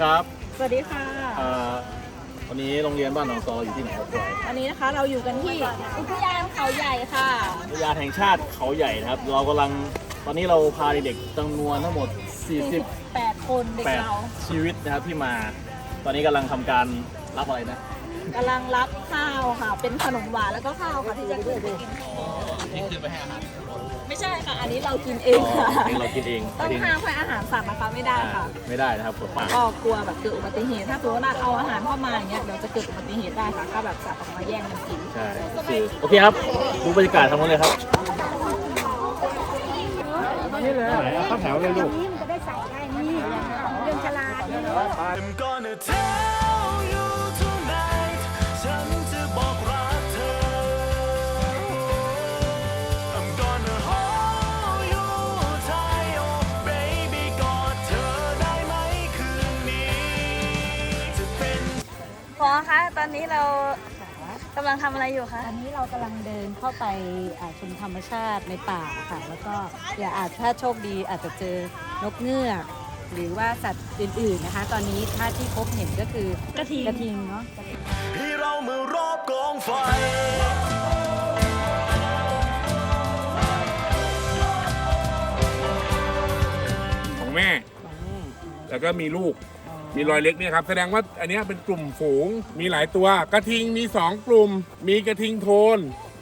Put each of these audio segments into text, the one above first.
ครับสวัสดีค่ะเอ่อวันนี้โรงเรียนบ้านหนองซออยู่ที่ไหนครับพี่วันนี้นะคะเราอยู่กันที่อุทยานเขาใหญ่ค่ะ อุทยานแห่งชาติเขาใหญ่นะครับ เรากำลังตอนนี้เราพาเด็กๆจำนวนทั้งหมด 48 48คนเด็กเราชีวิตนะครับที่มา ตอนนี้กำลังทำการรับอะไรนะ กำลังรับข้าวค่ะ เป็นขนมหวานแล้วก็ข้าวค่ะที่จะขึ้นไปกิน นี่คือไปให้อาหารไม่ใช่ค่ะ อันนี้เรากินเองอ๋อค่ะ เองเรากินเองต้องเองห้ามให้อาหารสัตว์นะคะไม่ได้อ่าค่ะ ไม่ได้นะครับกฎหมายก็กลัวแบบเกิดอุบัติเหตุ ถ้าสมมติว่าเอาอาหารเข้ามาอย่างเงี้ยเดี๋ยวจะเกิดอุบัติเหตุได้ค่ะ ก็แบบสัตว์ออกมาแย่งกันกิน ใช่โอเคโอเคครับดูบรรยากาศทั้งหมดเลยครับนี่เล เรากำลังทำอะไรอยู่คะ อันนี้เรากำลังเดินเข้าไปอ่าชมธรรมชาติในป่าค่ะ แล้วก็อย่าอาจถ้าโชคดีอาจจะเจอนกเงือก หรือว่าสัตว์อื่นๆนะคะ ตอนนี้ถ้าที่พบเห็นก็คือกระทิงกระทิงเนาะให้เรามารอบกองไฟของแม่ แล้วก็มีลูก มีรอยเล็กเนี่ยครับ แสดงว่าอันเนี้ยเป็นกลุ่มฝูง มีหลายตัว กระทิงมีสองกลุ่ม มีกระทิงโทน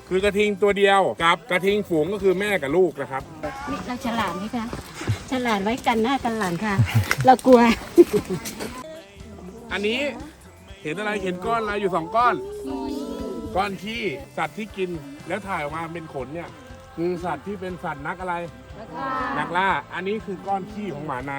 คือกระทิงตัวเดียวกับกระทิงฝูงก็คือแม่กับลูกนะครับ นี่เราฉลาดไหมคะ ฉลาดไว้กันหน้ากันหลังค่ะ เรากลัว อันนี้เห็นอะไรเห็นก้อนอะไรอยู่สองก้อน ก้อนที่สัตว์ที่กินแล้วถ่ายออกมาเป็นขนเนี่ยคือสัตว์ที่เป็นสัตว์นักอะไร นักล่า อันนี้คือก้อนขี้ของหมาใน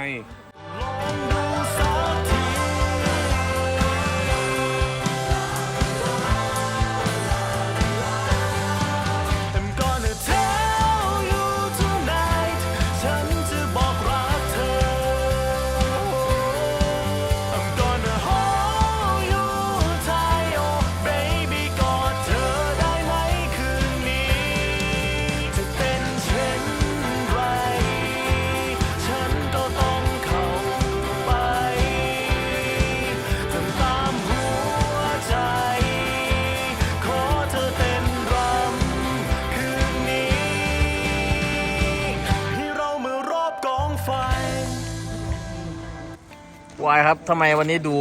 วายครับทำไมวันนี้ดู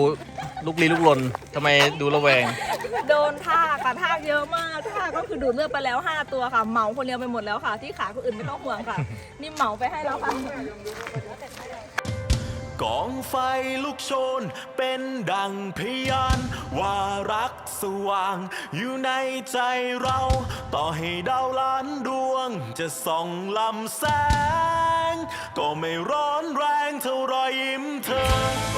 ลุกลี้ลุกลนทำไมดูระแวง โดนท่ากค่ะท่ากเยอะมากท่ากก็คือดูดเลือดไปแล้ว 5 ตัวค่ะเหมาคนเดียวไปหมดแล้วค่ะ ที่ขาคนอื่นไม่ต้องห่วงค่ะ นี่เหมาไปให้แล้วค่ะกองไฟลุกโชน เป็นดังพยานว่ารักสว่าง อยู่ในใจเรา ต่อให้ดาวล้านดวงจะส่องลำแสง ก็ไม่ร้อนแรงเท่ารอยยิ้มเธอ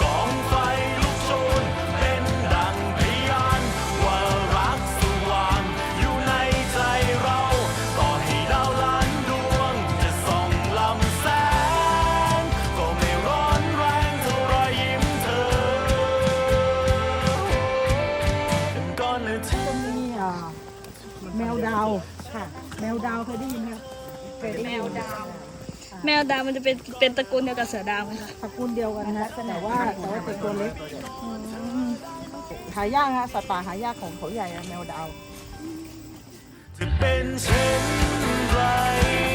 กองไฟลุกโชน เป็นดังพยานว่ารักสว่าง อยู่ในใจเรา ต่อให้ดาวล้านดวง จะส่องลำแสง ก็ไม่ร้อนแรงเท่ารอยยิ้มเธอ I'm gonna tell นี่อ่าแมวดาวค่ะ แมวดาวเคยได้ยินไหมครับเคยได้ยินแมวดาว แมวดำมันจะเป็นเป็นตระกูลเดียวกับเสือดาวไหมคะตระกูลเดียวกันนะแต่ว่าแต่ว่าเป็นตัวเล็กหายากฮะสัตว์ป่าหายากของเขาใหญ่อะแมวดาวจะเป็นเช่นไร